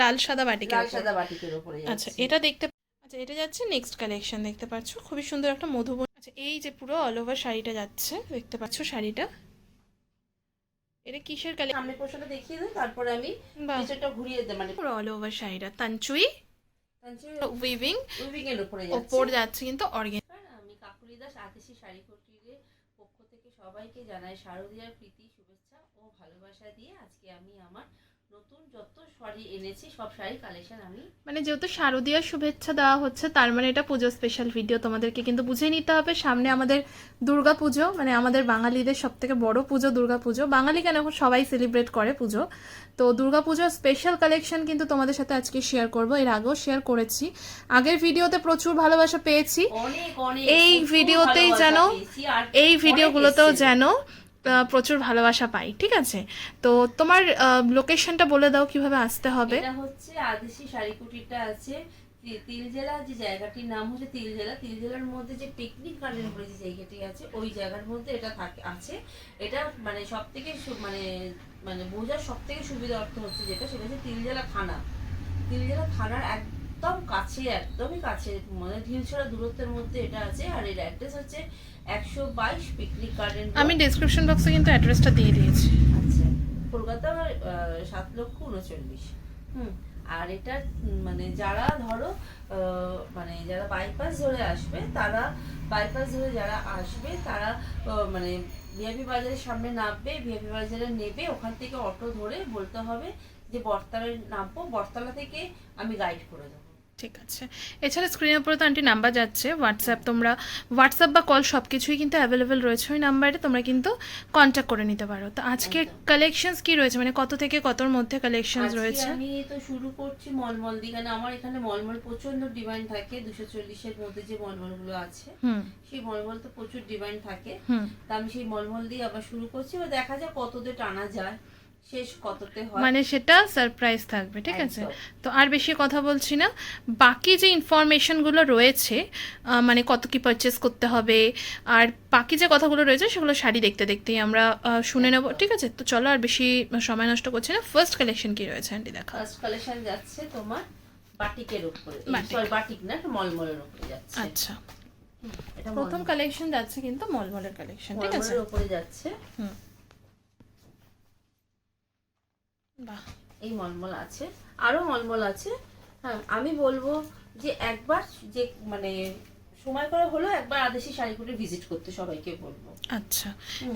লাল সাদা বাটিকের লাল সাদা বাটিকের উপরে আচ্ছা এটা দেখতে আচ্ছা এটা যাচ্ছে নেক্সট কালেকশন দেখতে পাচ্ছ। খুবই সুন্দর একটা মধুবন আচ্ছা এই যে পুরো অল ওভার শাড়িটা যাচ্ছে দেখতে পাচ্ছ শাড়িটা? এটা কিসের কালেকশন সামনে পোর্শনটা দেখিয়ে দেন তারপরে আমি নিচেরটা ঘুরিয়ে দেব মানে পুরো অল ওভার শাড়িটা। তানচুই? উইভিং উইভিং এর উপরে যাচ্ছে। ওপর যাচ্ছে কিন্তু অর্গেন আমি কাকুলি দাস আতিশি শাড়ি কুটিরের পক্ষ থেকে সবাইকে জানাই শারদীয়ার প্রীতি শুভেচ্ছা ও ভালোবাসা দিয়ে আজকে আমি আমার নতুন যত শাড়ি এনেছি সব শাড়ি কালেকশন আমি মানে যেহেতু শারদীয়ার শুভেচ্ছা দেওয়া হচ্ছে তার মানে এটা পুজো স্পেশাল ভিডিও তোমাদেরকে কিন্তু বুঝে নিতে হবে সামনে আমাদের দুর্গা পুজো মানে আমাদের বাঙালিদের সব থেকে বড় পুজো দুর্গা পুজো। বাঙালি কেন? এখন সবাই সেলিব্রেট করে পুজো। তো দুর্গা পুজোর স্পেশাল কালেকশন কিন্তু তোমাদের সাথে আজকে শেয়ার করব। এর আগেও শেয়ার করেছি। আগের ভিডিওতে প্রচুর ভালোবাসা পেয়েছি। এই ভিডিওতেই যেন এই ভিডিওগুলোতেও যেন প্রচুর ভালোবাসা পাই, ঠিক আছে? তো তোমার লোকেশনটা বলে দাও কীভাবে আসতে হবে। এটা হচ্ছে আদিশি শাড়ি কুটিরটা আছে, তি- তিলজেলা যে জায়গাটির নাম হচ্ছে তিলজেলা, তিলজেলার মধ্যে যে পিকনিক গার্ডেন বলে যে জায়গাটি আছে, ওই জায়গার মধ্যে এটা থাকে, আছে। এটা মানে সব থেকে মানে মানে বোঝার সব থেকে সুবিধা অর্থ হচ্ছে যেটা, সেটা হচ্ছে তিলজেলা থানা। তিলজেলা থানার একদম কাছে একদমই কাছে। মানে ঢিলছড়া দূরত্বের মধ্যে এটা আছে আর এর অ্যাড্রেস হচ্ছে একশো বাইশ পিকনিক গার্ডেন আমি ডিসক্রিপশন বক্সে কিন্তু অ্যাড্রেসটা দিয়ে দিয়েছি। আচ্ছা কলকাতা সাত লক্ষ উনচল্লিশ। হুম আর এটা মানে যারা ধরো মানে যারা বাইপাস ধরে আসবে তারা বাইপাস ধরে যারা আসবে তারা মানে ভিআইপি বাজারের সামনে নামবে ভিআইপি বাজারে নেবে ওখান থেকে অটো ধরে বলতে হবে যে বটতলায় নামবো বটতলা থেকে আমি গাইড করে দেবো। ঠিক আছে। এছাড়া স্ক্রিনের উপরে তো আন্টি নাম্বার যাচ্ছে। হোয়াটসঅ্যাপ তোমরা হোয়াটসঅ্যাপ বা কল সব কিছুই কিন্তু অ্যাভেলেবেল রয়েছে। ওই নাম্বারে তোমরা কিন্তু কন্ট্যাক্ট করে নিতে পারো। তো আজকে কালেকশনস কি রয়েছে? মানে কত থেকে কতর মধ্যে কালেকশনস রয়েছে? আমি তো শুরু করছি মলমল দিয়ে কারণ আমার এখানে মলমল প্রচণ্ড ডিমান্ড থাকে। দুশো চল্লিশের মধ্যে যে মলমলগুলো আছে হুম। সেই মলমল তো প্রচুর ডিমান্ড থাকে। হুম। তা আমি সেই মলমল দিয়ে আবার শুরু করছি। এবার দেখা যাক কততে টানা যায়। শেষ কততে হয়? মানে সেটা সারপ্রাইজ থাকবে ঠিক আছে? তো আর বেশি কথা বলছি না। বাকি যে ইনফরমেশনগুলো রয়েছে মানে কত কি পারচেস করতে হবে আর বাকি যে কথাগুলো রয়েছে সেগুলো শাড়ি দেখতে দেখতেই আমরা শুনে নেব ঠিক আছে? তো চলো আর বেশি সময় নষ্ট করছি না। ফার্স্ট কালেকশন কি রয়েছে আন্টি দেখা ফার্স্ট কালেকশন যাচ্ছে তোমার বাটিকের উপরে। Sorry batik. না মলমলের উপরে যাচ্ছে। আচ্ছা। এটা প্রথম কালেকশন যাচ্ছে কিন্তু মলমলের কালেকশন ঠিক আছে? উপরে যাচ্ছে। হুম। বাহ। এই মলমল আছে। আরও মলমল আছে। হ্যাঁ আমি বলব যে একবার যে মানে সময় করে হলো একবার আদেশি শাড়িগুলো ভিজিট করতে সবাইকে বলব। আচ্ছা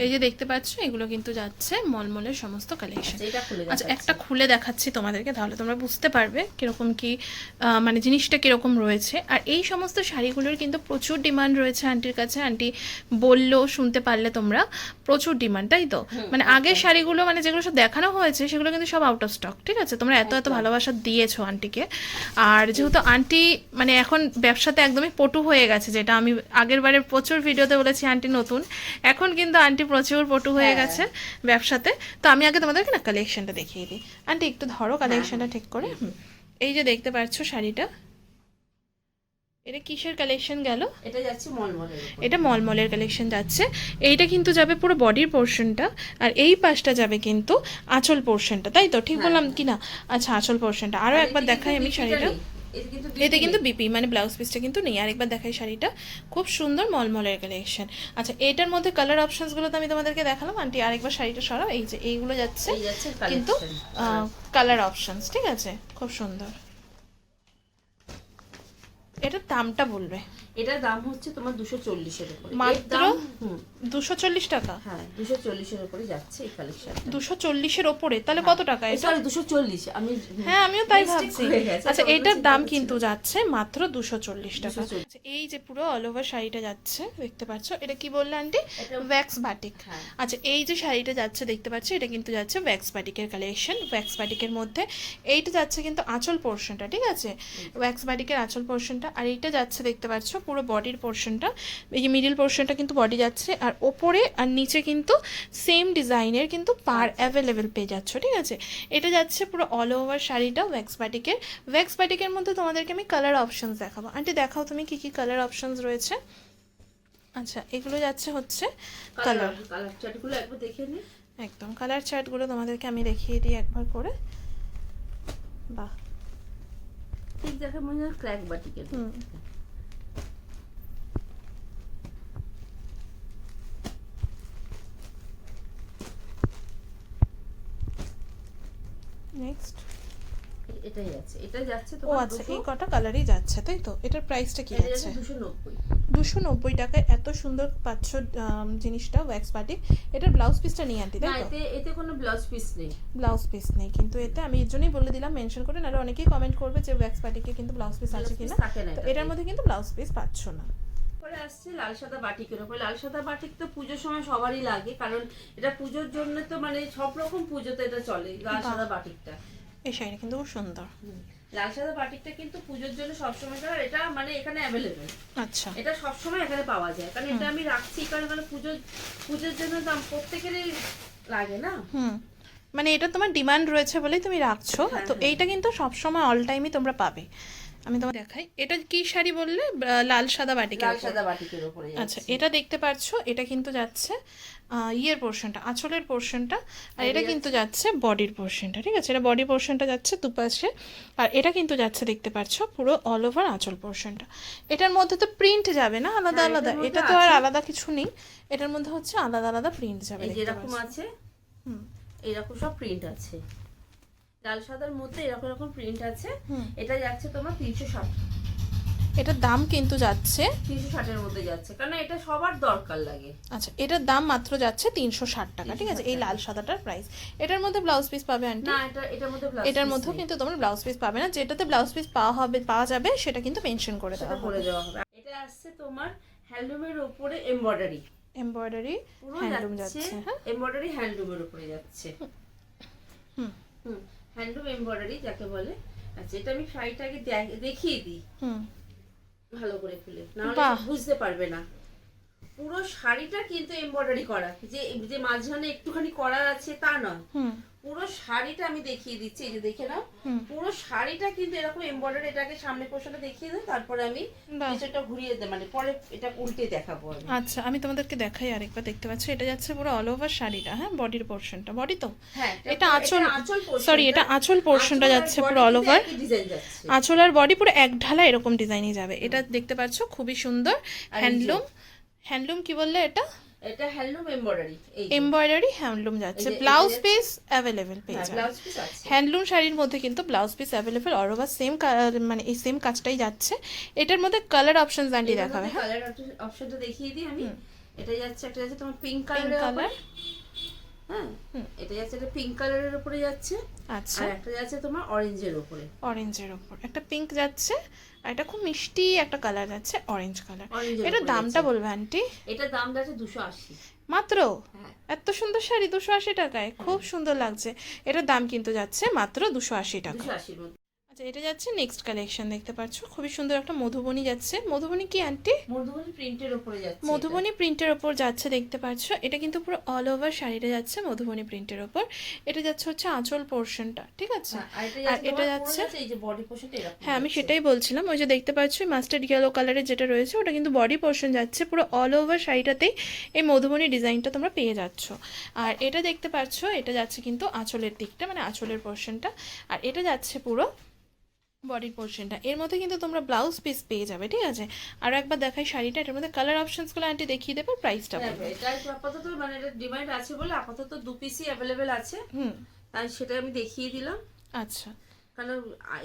এই যে দেখতে পাচ্ছ এগুলো কিন্তু যাচ্ছে মলমলের সমস্ত কালেকশন আচ্ছা, আচ্ছা। একটা খুলে দেখাচ্ছি তোমাদেরকে তাহলে তোমরা বুঝতে পারবে কীরকম কি মানে জিনিসটা কীরকম রয়েছে। আর এই সমস্ত শাড়িগুলোর কিন্তু প্রচুর ডিমান্ড রয়েছে আন্টির কাছে। আন্টি বলল শুনতে পারলে তোমরা প্রচুর ডিমান্ড তাই তো? মানে আগের শাড়িগুলো মানে যেগুলো সব দেখানো হয়েছে সেগুলো কিন্তু সব আউট অফ স্টক ঠিক আছে? তোমরা এত এত ভালোবাসা দিয়েছ আন্টিকে আর যেহেতু আন্টি মানে এখন ব্যবসাতে একদমই পটু হয়ে গেছে যেটা আমি আগের বারে প্রচুর ভিডিওতে বলেছি আন্টি নতুন। এখন কিন্তু আন্টি প্রচুর পটু হয়ে হ্যাঁ। গেছে ব্যবসাতে। তো আমি আগে তোমাদেরকে না কালেকশনটা দেখিয়ে দিই। আন্টি একটু ধরো কালেকশনটা ঠিক করে এই যে দেখতে পাচ্ছ শাড়িটা। এটা কিসের কালেকশন গেল? এটা যাচ্ছে মলমলের এটা মলমলের কালেকশন যাচ্ছে। এইটা কিন্তু যাবে পুরো বডির পোর্শনটা আর এই পাশটা যাবে কিন্তু আঁচল পোর্শনটা তাই তো? ঠিক বললাম কি না আচ্ছা আঁচল পোর্শনটা আরও একবার দেখাই আমি শাড়িটা। এতে কিন্তু বিপি মানে ব্লাউজ পিসটা কিন্তু নেই। আরেকবার দেখাই শাড়িটা। খুব সুন্দর মলমলের কালেকশন আচ্ছা এটার মধ্যে কালার অপশনসগুলো তো আমি তোমাদেরকে দেখালাম। আন্টি আরেকবার শাড়িটা সরাও। এই যে এইগুলো যাচ্ছে। কিন্তু। কালার অপশনস ঠিক আছে? খুব সুন্দর। এটার দামটা বলবে। এটার দাম হচ্ছে তোমার দুশো চল্লিশের উপরে। মাত্র? হুম, দুশো চল্লিশ টাকা। হ্যাঁ দুশো চল্লিশের উপরে যাচ্ছে এই কালেকশন দুশো চল্লিশের ওপরে তাহলে কত টাকা এটা? দুশো চল্লিশ আমি হ্যাঁ আমিও তাই ভাবছি। আচ্ছা এটার দাম কিন্তু যাচ্ছে মাত্র দুশো চল্লিশ টাকা। 240 আচ্ছা, এই যে পুরো অল ওভার শাড়িটা যাচ্ছে দেখতে পাচ্ছ এটা কি বললে আন্টি? ওয়্যাক্স বাটিক হ্যাঁ। আচ্ছা এই যে শাড়িটা যাচ্ছে দেখতে পাচ্ছ এটা কিন্তু যাচ্ছে ওয়্যাক্স বাটিকের কালেকশন ওয়্যাক্স বাটিকের মধ্যে এইটা যাচ্ছে কিন্তু আঁচল পোর্শনটা ঠিক আছে? ওয়্যাক্স বাটিকের আঁচল পোর্শনটা আর এইটা যাচ্ছে দেখতে পাচ্ছ পুরো বডির পোর্শনটা এই যে মিডিল পোর্শনটা কিন্তু বডি যাচ্ছে আর ওপরে আর নিচে কিন্তু সেম ডিজাইনের কিন্তু পার অ্যাভেলেবেল পেয়ে যাচ্ছ ঠিক আছে? এটা যাচ্ছে পুরো অল ওভার শাড়িটা ওয়্যাক্স বাটিকের ওয়্যাক্স বাটিকের মধ্যে তোমাদেরকে আমি কালার অপশানস দেখাবো। আন্টি দেখাও তুমি কি কি কালার অপশানস রয়েছে? আচ্ছা এগুলো যাচ্ছে হচ্ছে কালার কালার চার্টগুলো একবার দেখে নি। একদম কালার চার্টগুলো তোমাদেরকে আমি দেখিয়ে দিই একবার করে। বাহ। ঠিক দেখে মনে হয় ক্র্যাক বাটিকের হুম। নেক্সট এটাই আছে। এটা যাচ্ছে ও আচ্ছা এই কটা কালারই যাচ্ছে তাই তো? এটার প্রাইসটা কি আছে দুশো নব্বই। টাকায় এত সুন্দর পাচ্ছ জিনিসটা ওয়্যাক্স পার্টি এটার ব্লাউজ পিসটা নিয়ে আনটি না তাই তো? এতে এতে কোনো ব্লাউজ পিস নেই। ব্লাউজ পিস নেই কিন্তু এতে আমি এর জন্যই বলে দিলাম মেনশন করে নাহলে অনেকেই কমেন্ট করবে যে ওয়্যাক্স পার্টিকে কিন্তু ব্লাউজ পিস আছে কিনা। তো এটার মধ্যে কিন্তু ব্লাউজ পিস পাচ্ছ না। পরে আসছে লাল সাদা বাটিকের উপরে। লাল সাদা বাটিক তো পুজোর সময় সবারই লাগে কারণ এটা পুজোর জন্য তো মানে সব রকম পুজোতে এটা চলে লাল সাদা বাটিকটা। এই শাড়িটা কিন্তু খুব সুন্দর। লাল সাদা বাটিকটা কিন্তু পুজোর জন্য সবসময় কারণ এটা মানে এখানে অ্যাভেলেবেল আচ্ছা। এটা সবসময় এখানে পাওয়া যায় কারণ এটা আমি রাখছি কারণ মানে পুজোর পুজোর জন্য দাম প্রত্যেকেরই লাগে না। হুম। মানে এটা তোমার ডিমান্ড রয়েছে বলেই তুমি রাখছো হ্যাঁ, তো হ্যাঁ। এইটা কিন্তু সবসময় অল টাইমই তোমরা পাবে। আমি তোমাকে দেখাই। এটা কি শাড়ি বললে? লাল সাদা বাটিকের লাল সাদা বাটিকের উপরে আচ্ছা এটা দেখতে পাচ্ছো এটা কিন্তু যাচ্ছে ইয়ের পোর্শনটা আঁচলের পোর্শনটা আর এটা কিন্তু যাচ্ছে বডির পোর্শনটা ঠিক আছে? এটা বডি পোর্শনটা যাচ্ছে দুপাশে আর এটা কিন্তু যাচ্ছে দেখতে পাচ্ছ পুরো অল ওভার আঁচল পোর্শনটা এটার মধ্যে তো প্রিন্ট যাবে না আলাদা হ্যাঁ, আলাদা। এটা তো আর আলাদা কিছু নেই। এটার মধ্যে হচ্ছে আলাদা আলাদা প্রিন্ট যাবে যেরকম আছে হুম। এরকম সব প্রিন্ট আছে। লাল সাদার মধ্যে এরকম এরকম প্রিন্ট আছে। এটা যাচ্ছে তোমার তিনশো ষাট। এটার দাম কিন্তু যাচ্ছে। তিনশো ষাটের মধ্যে যাচ্ছে কারণ এটা সবার দরকার লাগে। আচ্ছা এটার দাম মাত্র যাচ্ছে তিনশো ষাট টাকা ঠিক আছে? এই লাল সাদাটার প্রাইস এটার মধ্যে ব্লাউজ পিস পাবে আন্টি না এটা এটার মধ্যে এটার মধ্যেও কিন্তু তোমরা ব্লাউজ পিস পাবে না। যেটাতে ব্লাউজ পিস পাওয়া হবে পাওয়া যাবে সেটা কিন্তু মেনশন করে দেওয়া করে হবে। দেওয়া হবে। এটা আসছে তোমার হ্যান্ডলুমের উপরে এমব্রয়ডারি এমব্রয়ডারি হ্যান্ডলুম যাচ্ছে যাচ্ছে হ্যাঁ? এমব্রয়ডারি হ্যান্ডলুমের উপরে যাচ্ছে। হুম। হুম। হ্যান্ডলুম এমব্রয়ডারি যাকে বলে। আচ্ছা এটা আমি শাড়িটাকে দেখ- দেখিয়ে দিই। ভালো করে খুলে। বাহ। বুঝতে পারবে না। পুরো শাড়িটা কিন্তু এমব্রয়ডারি করা। যে যে মাঝখানে একটুখানি করা আছে তা নয়। পুরো শাড়িটা আমি দেখিয়ে দিচ্ছি এই যে দেখে নাও। পুরো শাড়িটা কিন্তু এরকম এমব্রয়ডারি এটাকে সামনে পোশাকটা দেখিয়ে দাও তারপরে আমি। কিছুটা ঘুরিয়ে দে মানে পরে এটা উল্টে দেখাবো আচ্ছা আমি তোমাদেরকে দেখাই আরেকবার দেখতে পাচ্ছ? এটা যাচ্ছে পুরো অল ওভার শাড়িটা হ্যাঁ? বডির পোর্শনটা বডি তো? হ্যাঁ এটা আঁচল সরি এটা আঁচল পোর্শনটা যাচ্ছে পুরো অল ওভার আঁচল আর বডি পুরো এক ঢালা এরকম ডিজাইনই যাবে। এটা দেখতে পাচ্ছ? খুবই সুন্দর হ্যান্ডলুম হ্যান্ডলুম কি বললে এটা? এটা হ্যান্ডলুম এমব্রয়ডারি এই এমব্রয়ডারি হ্যান্ডলুম যাচ্ছে। এই ব্লাউজ পিস অ্যাভেলেবেল পেয়ে হ্যাঁ যাবে। পিস আছে। হ্যান্ডলুম শাড়ির মধ্যে কিন্তু blouse piece available over same মানে এই সেম কাজটাই যাচ্ছে। এটার মধ্যে কালার অপশনস আন্টি দেখাবে হ্যাঁ? কালার অপশনটা দেখিয়ে দিই আমি। এটা যাচ্ছে একটা যাচ্ছে তোমার পিঙ্ক কালারের কালার হ্যাঁ এটা যাচ্ছে এটা পিঙ্ক কালারের উপরে যাচ্ছে। আচ্ছা। আর একটা যাচ্ছে তোমার অরেঞ্জের উপরে। অরেঞ্জের ওপর একটা পিঙ্ক যাচ্ছে আর এটা খুব মিষ্টি একটা কালার আছে অরেঞ্জ কালার এটা এটার দামটা। বলবে আন্টি এটার দাম আছে দুশো আশি। মাত্র? হ্যাঁ। এত সুন্দর শাড়ি দুশো আশি টাকায়? খুব সুন্দর লাগছে। এটার দাম কিন্তু যাচ্ছে মাত্র দুশো আশি টাকা। আচ্ছা এটা যাচ্ছে নেক্সট কালেকশন দেখতে পাচ্ছ। খুবই সুন্দর একটা মধুবনী যাচ্ছে। মধুবনী কি আন্টি মধুবনী প্রিন্টের উপরে যাচ্ছে। মধুবনী প্রিন্টের ওপর যাচ্ছে দেখতে পাচ্ছ। এটা কিন্তু পুরো অল ওভার শাড়িটা যাচ্ছে মধুবনী প্রিন্টের ওপর। এটা যাচ্ছে হচ্ছে আঁচল পোর্শনটা ঠিক আছে? হ্যাঁ, আর এটা যাচ্ছে হ্যাঁ আমি সেটাই বলছিলাম। ওই যে দেখতে পাচ্ছ মাস্টার্ড ইয়েলো কালারের যেটা রয়েছে ওটা কিন্তু বডি পোর্শন যাচ্ছে। পুরো অল ওভার শাড়িটাতেই এই মধুবনী ডিজাইনটা তোমরা পেয়ে যাচ্ছ। আর এটা দেখতে পাচ্ছ এটা যাচ্ছে কিন্তু আঁচলের দিকটা মানে আঁচলের পোর্শনটা আর এটা যাচ্ছে পুরো বডির পোর্শনটা এর মধ্যে কিন্তু তোমরা ব্লাউজ পিস পেয়ে যাবে ঠিক আছে? আর একবার দেখাই শাড়িটা। এটার মধ্যে কালার অপশনসগুলো আন্টি দেখিয়ে দেবে প্রাইসটা হ্যাঁ, এটা আপাতত মানে এটা ডিমান্ড আছে বলে আপাতত দু পিসই অ্যাভেলেবেল আছে। হুম। আর সেটা আমি দেখিয়ে দিলাম। আচ্ছা। কারণ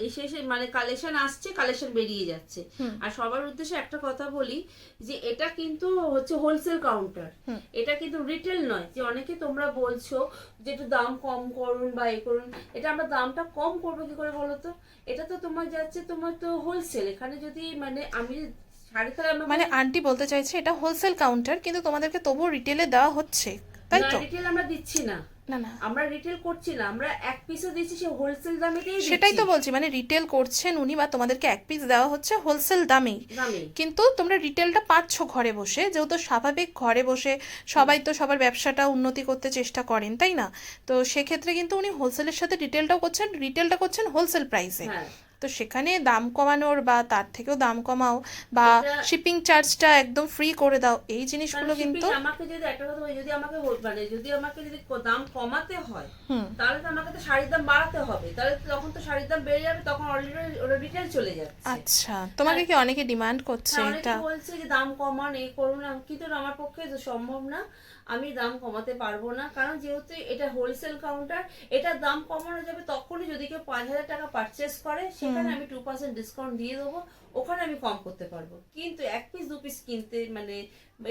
এসে এসে মানে কালেকশন আসছে কালেকশন বেরিয়ে যাচ্ছে। আর সবার উদ্দেশ্যে একটা কথা বলি যে এটা কিন্তু হচ্ছে হোলসেল কাউন্টার এটা কিন্তু রিটেল নয়। যে অনেকে তোমরা বলছো যে একটু দাম কম করুন বা এ করুন। এটা আমরা দামটা কম করব কি করে বলো তো এটা তো তোমার যাচ্ছে তোমার তো হোলসেল এখানে যদি মানে আমি মানে আন্টি বলতে চাইছে এটা হোলসেল কাউন্টার কিন্তু তোমাদেরকে তবুও রিটেলে দেওয়া হচ্ছে। তাই তো? রিটেল আমরা দিচ্ছি না। না না। আমরা রিটেল করছি না আমরা এক পিসও দিচ্ছি সে হোলসেল দামেতেই সেটাই তো বলছি মানে রিটেল করছেন উনি বা তোমাদেরকে এক পিস দেওয়া হচ্ছে হোলসেল দামেই। কিন্তু তোমরা রিটেলটা পাচ্ছ ঘরে বসে যেহেতু স্বাভাবিক ঘরে বসে সবাই তো সবার ব্যবসাটা উন্নতি করতে চেষ্টা করেন তাই না? তো সেক্ষেত্রে কিন্তু উনি হোলসেলের সাথে রিটেলটাও করছেন রিটেলটা করছেন হোলসেল প্রাইসে হ্যাঁ। তো সেখানে দাম কমানোর বা তার থেকেও দাম কমাও বা শিপিং চার্জটা একদম ফ্রি করে দাও এই জিনিসগুলো কিন্তু আমাকে যদি একটা কথা বলি যদি আমাকে মানে যদি আমাকে যদি দাম কমাতে হয় তাহলে তো আমাকে তো শাড়ির দাম বাড়াতে হবে। তাহলে তখন তো শাড়ির দাম বেড়ে যাবে তখন অলরেডি ওরা রিটেল চলে যাচ্ছে। আচ্ছা তোমাকে কি অনেকে ডিমান্ড করছে হ্যাঁ, এটা? বলছে যে দাম কমান এই করুন কিন্তু আমার পক্ষে সম্ভব না। আমি দাম কমাতে পারব না কারণ যেহেতু এটা হোলসেল কাউন্টার এটার দাম কমানো যাবে তখনই যদি কেউ পাঁচ হাজার টাকা পারচেস করে আমি টু পার্সেন্ট ডিসকাউন্ট দিয়ে দেবো। ওখানে আমি কম করতে পারব। কিন্তু এক পিস দু পিস কিনতে মানে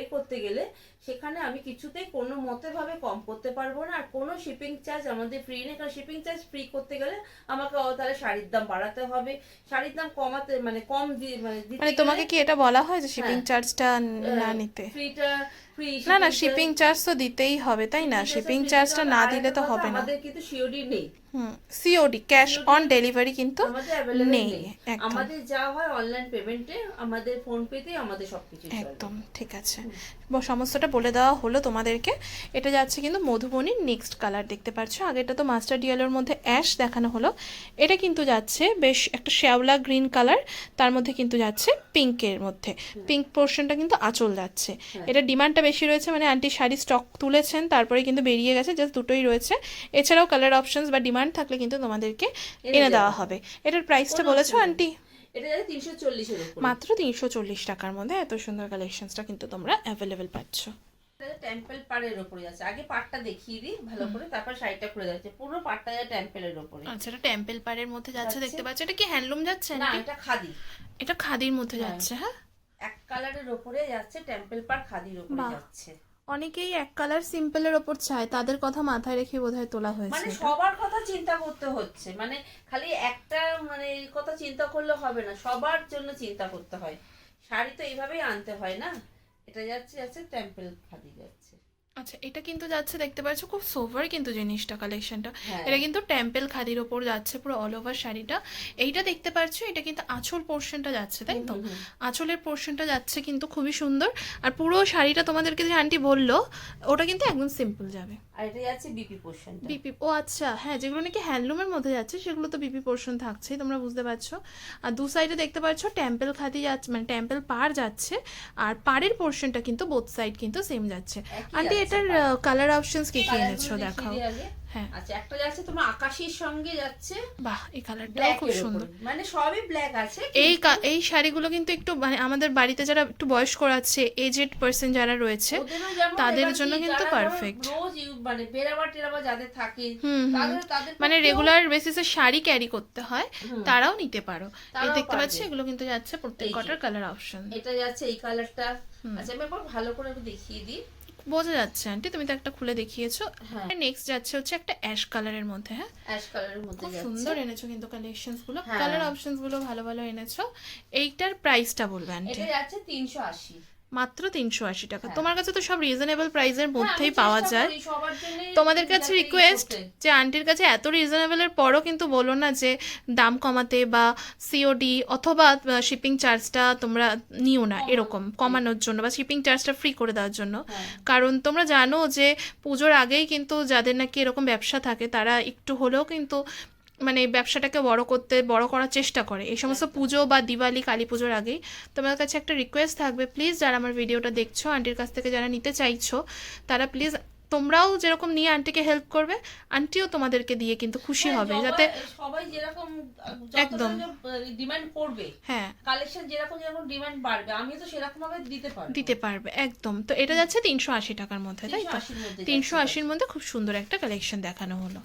এই করতে গেলে সেখানে আমি কিছুতেই কোনো মতে ভাবে কম করতে পারব না। আর কোনো শিপিং চার্জ আমাদের ফ্রি নেই। কারণ শিপিং চার্জ ফ্রি করতে গেলে আমাকে তাহলে শাড়ির দাম বাড়াতে হবে। শাড়ির দাম কমাতে মানে কম দিয়ে মানে মানে তোমাকে কি এটা বলা হয় যে শিপিং হ্যাঁ। চার্জটা না নিতে? ফ্রিটা ফ্রি না না শিপিং চার্জ তো দিতেই হবে তাই না? শিপিং চার্জটা না দিলে তো হবে না। আমাদের কিন্তু সিওডি নেই। Hmm COD cash on delivery কিন্তু নেই আমাদের যা হয় অনলাইন পেমেন্টে আমাদের ফোন পেতে আমাদের সবকিছু চলে। একদম ঠিক আছে। সমস্তটা বলে দেওয়া হলো তোমাদেরকে। এটা যাচ্ছে কিন্তু মধুবনীর নেক্সট কালার দেখতে পাচ্ছ? আগেটা তো মাস্টার ডিয়ালের মধ্যে অ্যাশ দেখানো হলো। এটা কিন্তু যাচ্ছে বেশ একটা শ্যাওলা গ্রিন কালার তার মধ্যে কিন্তু যাচ্ছে পিঙ্কের মধ্যে। পিঙ্ক পোর্শনটা কিন্তু আঁচল যাচ্ছে। এটা ডিমান্ডটা বেশি রয়েছে মানে আন্টি শাড়ি স্টক তুলেছেন তারপরে কিন্তু বেরিয়ে গেছে জাস্ট দুটোই রয়েছে। এছাড়াও কালার অপশনস বা ডিমান্ড থাকলে কিন্তু তোমাদেরকে এনে দেওয়া হবে। এটার প্রাইসটা বলেছ আন্টি এটা যাচ্ছে তিনশো চল্লিশের উপর। মাত্র তিনশো চল্লিশ টাকার মধ্যে এত সুন্দর কালেকশনসটা কিন্তু তোমরা অ্যাভেলেবেল পাচ্ছ। টেম্পল পাড়ের উপরে যাচ্ছে। আগে পাটটা দেখিয়ে দিই ভালো করে তারপর শাড়িটা খুলে যাচ্ছে পুরো পাটটা যাচ্ছে টেম্পলের উপরে। আচ্ছা এটা টেম্পল পাড়ের মধ্যে যাচ্ছে। দেখতে পাচ্ছ? এটা কি হ্যান্ডলুম যাচ্ছে না এটা খাদি। এটা খাদির মধ্যে হ্যাঁ। যাচ্ছে হ্যাঁ? এক কালারের উপরে যাচ্ছে টেম্পল পাড় খাদির উপরে বাহ। যাচ্ছে। অনেকেই এক কালার সিম্পলের ওপর চায়, তাদের কথা মাথায় রেখে বোধহয় তোলা হয়েছে। মানে সবার কথা চিন্তা করতে হচ্ছে মানে খালি একটা মানে কথা চিন্তা করলে হবে না, সবার জন্য চিন্তা করতে হয়। শাড়ি তো এইভাবেই আনতে হয় না? এটা যাচ্ছে যাচ্ছে টেম্পল খাদি আচ্ছা এটা কিন্তু যাচ্ছে দেখতে পাচ্ছ খুব সোভার কিন্তু জিনিসটা কালেকশনটা হ্যাঁ। এটা কিন্তু টেম্পেল খাদির ওপর যাচ্ছে পুরো অল ওভার শাড়িটা। এইটা দেখতে পাচ্ছ এটা কিন্তু আঁচল পোর্শনটা যাচ্ছে তাই তো। আঁচলের পোর্শনটা যাচ্ছে কিন্তু খুবই সুন্দর। আর পুরো শাড়িটা তোমাদেরকে যে আন্টি বলল ওটা কিন্তু একদম সিম্পল যাবে। আর এটা যাচ্ছে বিপি পোর্শনটা বিপি ও আচ্ছা হ্যাঁ যেগুলো নাকি হ্যান্ডলুমের মধ্যে যাচ্ছে সেগুলো তো বিপি পোর্শন থাকছেই তোমরা বুঝতে পারছ। আর দু সাইডে দেখতে পাচ্ছ টেম্পল খাদি যাচ্ছে মানে টেম্পল পার যাচ্ছে আর পাড়ের পোর্শনটা কিন্তু বোথ সাইড কিন্তু সেম যাচ্ছে। আন্টি এটার কালার অপশনস কি কি এনেছো দেখাও। হ্যাঁ। আচ্ছা একটা যাচ্ছে তোমার আকাশির সঙ্গে যাচ্ছে। বাহ এই কালারটাও খুব সুন্দর। মানে সবই ব্ল্যাক আছে এই এই শাড়িগুলো কিন্তু একটু মানে আমাদের বাড়িতে যারা একটু বয়স্ক আছে এজেড পার্সন যারা রয়েছে তাদের জন্য কিন্তু perfect। রোজ মানে বেরাবার টেরাবার যাদের থাকে। তাদের মানে রেগুলার বেসিসে শাড়ি ক্যারি করতে হয় তারাও নিতে পারো। এই দেখতে পাচ্ছি এগুলো কিন্তু যাচ্ছে প্রত্যেক কটার কালার অপশন এটা যাচ্ছে এই কালারটা আচ্ছা আমি একবার ভালো করে দেখিয়ে দিই। বোঝা যাচ্ছে আন্টি তুমি তো একটা খুলে দেখিয়েছো। হ্যাঁ। নেক্সট যাচ্ছে হচ্ছে একটা অ্যাশ কালারের মধ্যে হ্যাঁ? অ্যাশ কালারের মধ্যে খুব সুন্দর এনেছো কিন্তু কালেকশনসগুলো। হ্যাঁ। কালার অপশনসগুলো ভালো ভালো এনেছো। এইটার প্রাইসটা বলবে আন্টি এটা যাচ্ছে তিনশো আশি। মাত্র তিনশো আশি টাকা। হ্যাঁ। তোমার কাছে তো সব রিজনেবল প্রাইসের মধ্যেই হ্যাঁ, পাওয়া যায়। তোমাদের কাছে রিকোয়েস্ট যে আন্টির কাছে এত রিজনেবলের পরও কিন্তু বলো না যে দাম কমাতে বা সিওডি অথবা শিপিং চার্জটা তোমরা নিও না এরকম কমানোর জন্য বা শিপিং চার্জটা ফ্রি করে দেওয়ার জন্য। হ্যাঁ। কারণ তোমরা জানো যে পুজোর আগেই কিন্তু যাদের নাকি এরকম ব্যবসা থাকে তারা একটু হলেও কিন্তু মানে ব্যবসাটাকে বড় করতে বড় করার চেষ্টা করে। এই সমস্ত পুজো বা দিওয়ালি কালী পুজোর আগেই তোমার কাছে একটা রিকোয়েস্ট থাকবে প্লিজ যারা আমার ভিডিওটা দেখছ আন্টির কাছ থেকে যারা নিতে চাইছো তারা প্লিজ তোমরাও যেরকম নিয়ে আন্টিকে হেল্প করবে আন্টিও তোমাদেরকে দিয়ে কিন্তু খুশি হ্যাঁ, হবে যাতে সবাই যেরকম একদম। ডিমান্ড করবে হ্যাঁ। কালেকশন যেরকম যেরকম ডিমান্ড বাড়বে আমি তো সেরকম ভাবে দিতে পারব। দিতে পারবে একদম। তো এটা যাচ্ছে তিনশো আশি টাকার মধ্যে তাই তো? তিনশো আশির মধ্যে খুব সুন্দর একটা কালেকশন দেখানো হলো।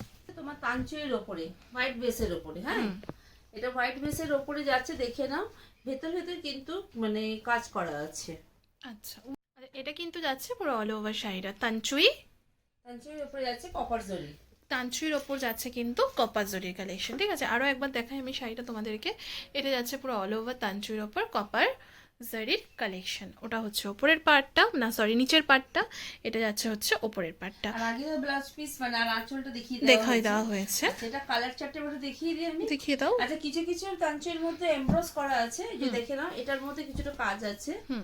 তোমার কাঞ্চুয়ের ওপরে হোয়াইট বেসের ওপরে হ্যাঁ? এটা হোয়াইট বেসের ওপরে যাচ্ছে দেখে নাও। ভেতর ভেতর কিন্তু মানে কাজ করা আছে। আচ্ছা এটা কিন্তু যাচ্ছে পুরো অল ওভার শাড়িটা তাঞ্চুই কাঞ্চুয়ের ওপরে যাচ্ছে কপার জরি তাঞ্চুইর ওপর যাচ্ছে কিন্তু কপার জরির কালেকশন ঠিক আছে? আরও একবার দেখাই আমি শাড়িটা তোমাদেরকে। এটা যাচ্ছে পুরো অল ওভার তাঞ্চুইর ওপর কপার জরির কালেকশন ওটা হচ্ছে ওপরের পার্টটা না সরি নিচের পার্টটা এটা যাচ্ছে হচ্ছে ওপরের পার্টটা আর আগে ব্লাউজ পিস মানে আর আঁচলটা দেখিয়ে দেখাই হয়েছে। দেওয়া হয়েছে। আচ্ছা, এটা কালার চারটে মধ্যে দেখিয়ে দিই আমি? দেখিয়ে দাও। আচ্ছা কিছু কিছু কাঞ্চুয়ের মধ্যে এমব্রস করা আছে যে দেখে নাও এটার মধ্যে কিছুটা কাজ আছে। হুম।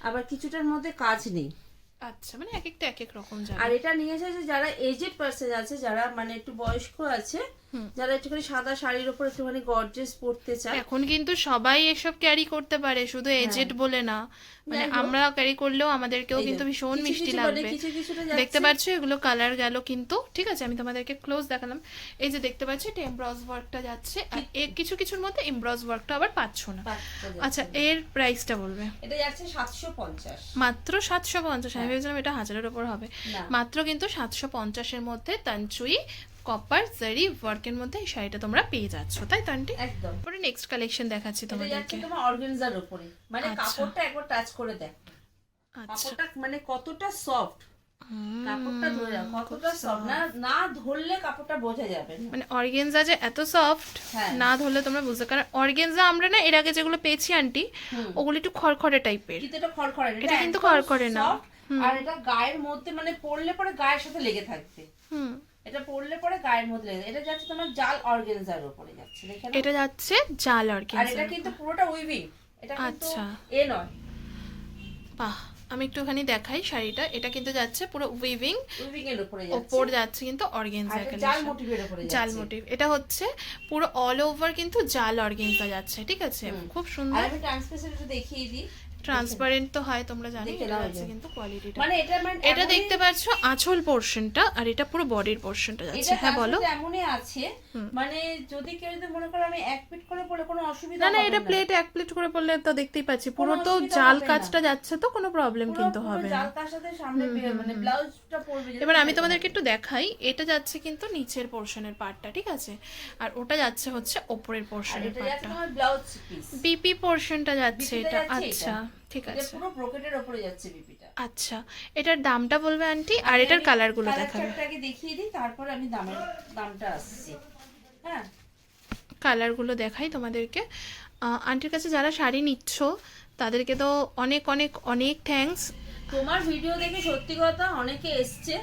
আবার কিছুটার মধ্যে কাজ নেই। আচ্ছা মানে এক একটা এক এক রকম আর এটা নিয়ে এসেছে যারা এজেড পার্সন আছে যারা মানে একটু বয়স্ক আছে যারা একটুখানি সাদা শাড়ির উপর একটুখানি গর্জেস পরতে চায়। এখন কিন্তু সবাই এসব ক্যারি করতে পারে শুধু এজেড বলে না। মানে হ্যাঁ। আমরা ক্যারি করলেও আমাদেরকেও কিন্তু ভীষণ মিষ্টি মানে লাগবে। দেখতে। পাচ্ছ এগুলো কালার গেল কিন্তু ঠিক আছে আমি তোমাদেরকে ক্লোজ দেখালাম। এই যে দেখতে পাচ্ছ এটা এমব্রজ ওয়ার্কটা যাচ্ছে আর এর কিছু কিছুর মধ্যে এমব্রজ ওয়ার্কটা আবার পাচ্ছ না। আচ্ছা এর প্রাইসটা বলবে। এটা যাচ্ছে সাতশো পঞ্চাশ। মাত্র সাতশো পঞ্চাশ আমি ভেবেছিলাম এটা হাজারের ওপর হবে। মাত্র কিন্তু সাতশো পঞ্চাশের মধ্যে তানচুই কপার জারি ওয়ার্কের মধ্যে এই শাড়িটা তোমরা পেয়ে যাচ্ছ তাই তো আন্টি একদম। তারপরে নেক্সট কালেকশন দেখাচ্ছি তোমাদেরকে। তোমার অর্গানজার উপরে। মানে আচ্ছা। কাপড়টা একবার টাচ করে দেখ। আচ্ছা। কাপড়টা মানে কতটা সফট কাপড়টা ধরে কতটা সফট না না ধরলে কাপড়টা বোঝা যাবে মানে অর্গেনজা যে এত সফট হ্যাঁ। না ধরলে তোমরা বুঝতে কারণ অর্গেনজা আমরা না এর আগে যেগুলো পেয়েছি আন্টি ওগুলো একটু খড়খড়ে টাইপের এটা খড়খড়ে না, এটা কিন্তু খড়খড়ে না। আর এটা গায়ের মধ্যে মানে পরলে পরে গায়ের সাথে লেগে থাকবে। হুম। এটা পরলে পরে গায়ের মধ্যে এটা যাচ্ছে তোমার জাল অর্গানজার উপরে যাচ্ছে দেখে নাও? এটা যাচ্ছে জাল আর এটা কিন্তু পুরোটা উইভিং এটা কিন্তু আচ্ছা। এ নয়। বাহ আমি একটুখানি দেখাই শাড়িটা। এটা কিন্তু যাচ্ছে পুরো উইভিং উইভিং এর উপরে যাচ্ছে। ওপর যাচ্ছে কিন্তু অর্গেনজা জাল মোটিভের উপরে জাল মোটিভ এটা হচ্ছে পুরো অল ওভার কিন্তু জাল অর্গেনজা যাচ্ছে ঠিক আছে? খুব সুন্দর। আমি ট্রান্সপেসেন্ট একটু দেখিয়ে দিই। ট্রান্সপারেন্ট তো হয় তোমরা জানো। কিন্তু কোয়ালিটিটা মানে এটা মানে এটা দেখতে পাচ্ছ আঁচল পোর্শনটা আর এটা পুরো বডির পোর্শনটা যাচ্ছে। হ্যাঁ বলো। এমনই আছে মানে যদি কেউ যদি মনে করো আমি এক পিট করে পড়লে কোনো অসুবিধা না না এটা প্লেট এক প্লেট করে পড়লে তো দেখতেই পাচ্ছি। পুরো তো জাল কাজটা যাচ্ছে তো কোনো প্রবলেম কিন্তু হবে না। জাল কার সামনে মানে ব্লাউজটা যেটা এবার আমি তোমাদেরকে একটু দেখাই। এটা যাচ্ছে কিন্তু নিচের পোর্শনের পার্টটা ঠিক আছে? আর ওটা যাচ্ছে হচ্ছে ওপরের পোর্শনের পার্টটা ব্লাউজ বিপি পোর্শনটা যাচ্ছে এটা? আচ্ছা। ঠিক আছে। পুরো ব্রোকেটের উপরে যাচ্ছে বিপিটা। আচ্ছা এটার দামটা বলবে আন্টি আর এটার কালারগুলো দেখাবে। কালারটাকে দেখিয়ে দিই তারপর আমি দামের দামটা আসছি। হ্যাঁ? কালারগুলো দেখাই তোমাদেরকে। আন্টির কাছে যারা শাড়ি নিচ্ছ তাদেরকে তো অনেক অনেক অনেক থ্যাঙ্কস তোমার ভিডিও দেখে সত্যি কথা অনেকে এসছে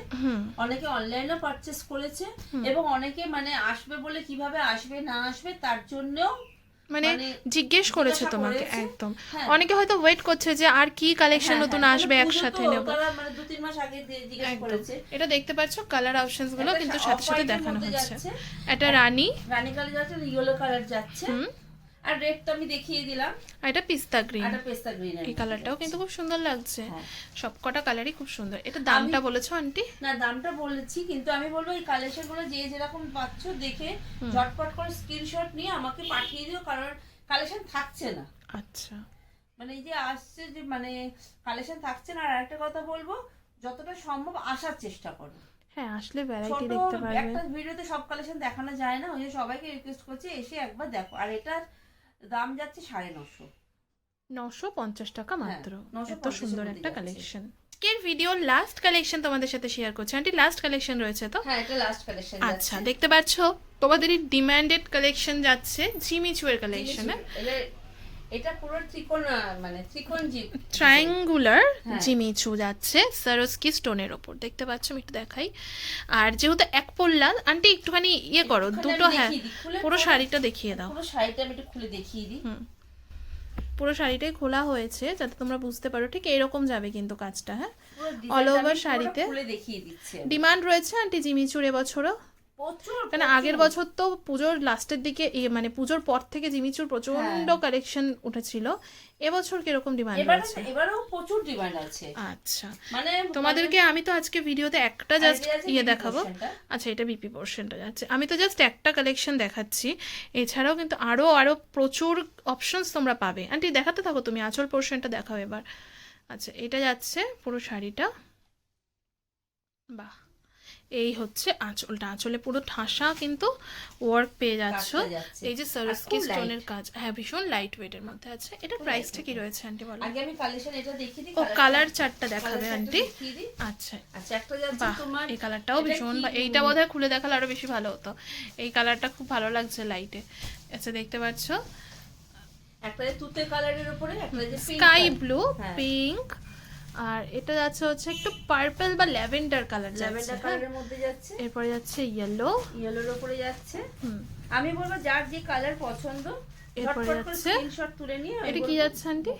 অনেকে অনলাইনে পারচেস করেছে এবং অনেকে মানে আসবে বলে কীভাবে আসবে না আসবে তার জন্যও মানে মানে জিজ্ঞেস করেছে তোমাকে একদম। হ্যাঁ। অনেকে হয়তো ওয়েট করছে যে আর কি কালেকশন হ্যাঁ, নতুন হ্যাঁ, আসবে মানে একসাথে তো নেব। মানে এটা দেখতে পাচ্ছ কালার অপশনসগুলো কিন্তু সাথে সাথে দেখানো হচ্ছে। এটা রানী। রানী কালার যাচ্ছে ইয়েলো কালার যাচ্ছে। হুম। আর রেড তো আমি দেখিয়ে দিলাম। আর এটা পিস্তা গ্রিন আর পেস্তা গ্রিন এই কালারটাও কিন্তু খুব সুন্দর লাগছে। হ্যাঁ। সব কটা কালারই খুব সুন্দর। এটা দামটা বলেছ আন্টি না দামটা বলেছি কিন্তু আমি বলব এই কালেকশনগুলো যে যেরকম পাচ্ছ দেখে ঝটপট করে স্ক্রিনশট নিয়ে আমাকে পাঠিয়ে দিও কারণ কালেকশন থাকছে না। আচ্ছা। মানে এই যে আসছে যে মানে কালেকশন থাকছে না আর একটা কথা বলব যতটা সম্ভব আসার চেষ্টা করো। হ্যাঁ আসলে ভ্যারাইটি দেখতে পারবে। একটা ভিডিওতে সব কালেকশন দেখানো যায় না ওই সবাইকে রিকোয়েস্ট করছি এসে একবার দেখো। আর এটার দাম যাচ্ছে সাড়ে নশো। নশো পঞ্চাশ টাকা মাত্র। 950 এত সুন্দর একটা। কালেকশন আজকের ভিডিও লাস্ট কালেকশন তোমাদের সাথে শেয়ার করছি। আন্টি লাস্ট কালেকশন রয়েছে তো? হ্যাঁ এটা লাস্ট কালেকশন আচ্ছা দেখতে পাচ্ছ তোমাদেরই ডিমান্ডেড কালেকশন যাচ্ছে জিমিচুয়ের কালেকশন এটা পুরো ত্রিকোণ মানে ত্রিকোণ জি ট্রায়াঙ্গুলার। জিমিচু যাচ্ছে সারোস্কি স্টোনের ওপর। দেখতে পাচ্ছ আমি একটু দেখাই। আর যেহেতু এক পল্লা আন্টি একটুখানি ইয়ে করো দুটো হ্যাঁ পুরো শাড়িটা দেখিয়ে দাও। পুরো শাড়িটা আমি একটু খুলে দেখিয়ে দিই। হুম। পুরো শাড়িটাই খোলা হয়েছে যাতে তোমরা বুঝতে পারো ঠিক এরকম যাবে কিন্তু কাজটা হ্যাঁ? আমি পুরোটা শাড়িতে? ডিমান্ড রয়েছে আন্টি জিমিচুর এবছরও? কেন আগের বছর তো পুজোর লাস্টের দিকে মানে পুজোর পর থেকে জিমিচুর প্রচণ্ড কালেকশন উঠেছিল। এবছর কীরকম ডিমান্ড আছে এবারেও প্রচুর ডিমান্ড আছে। আচ্ছা। মানে তোমাদেরকে আমি তো আজকে ভিডিওতে একটা জাস্ট ইয়ে দেখাবো। আচ্ছা এটা বিপি পোর্শনটা যাচ্ছে। আমি তো জাস্ট একটা কালেকশন দেখাচ্ছি। এছাড়াও কিন্তু আরও আরও প্রচুর অপশনস তোমরা পাবে। আন্টি দেখাতে থাকো তুমি আঁচল পোর্শনটা দেখাও এবার। আচ্ছা এটা যাচ্ছে পুরো শাড়িটা। বাহ। এই হচ্ছে আঁচলটা আঁচলে পুরো ঠাসা কিন্তু ওয়ার্ক পেয়ে যাচ্ছ। এই যে সারস্কি। স্টোনের কাজ। হ্যাঁ ভীষণ লাইট ওয়েটের মধ্যে আছে। এটা প্রাইসটা কি রয়েছে আন্টি বলো। আগে আমি কালেকশন এটা দেখিয়ে দিই ও কালার চারটা দেখাবে আন্টি? আচ্ছা। আচ্ছা একটা যাচ্ছে তোমার এই কালারটাও ভীষণ এইটা বোধহয় খুলে দেখালে আরও বেশি ভালো হতো। এই কালারটা খুব ভালো লাগছে লাইটে আচ্ছা দেখতে পাচ্ছ? একটা তুতে কালারের উপরে একটা যে স্কাই ব্লু। পিঙ্ক আর এটা যাচ্ছে হচ্ছে একটু পার্পল বা ল্যাভেন্ডার কালার ল্যাভেন্ডার। কালারের মধ্যে যাচ্ছে। এরপরে যাচ্ছে ইয়েলো ইয়েলোর উপরে যাচ্ছে। হুম। আমি বলব যার যে কালার পছন্দ এরপরে যাচ্ছে- স্ক্রিনশট তুলে নিয়ে এটা কি যাচ্ছে আন্টি?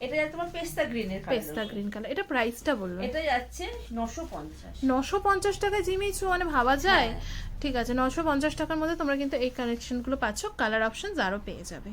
এটা যাচ্ছে তোমার পেস্তা গ্রিন গ্রিনের পেস্তা গ্রিন কালার এটা প্রাইসটা বলল এটা যাচ্ছে নশো পঞ্চাশ। নশো পঞ্চাশ টাকা জিমিচু মানে ভাবা যায়? হ্যাঁ। ঠিক আছে নশো পঞ্চাশ টাকার মধ্যে তোমরা কিন্তু এই কালেকশনগুলো পাচ্ছ। কালার অপশন আরও পেয়ে যাবে।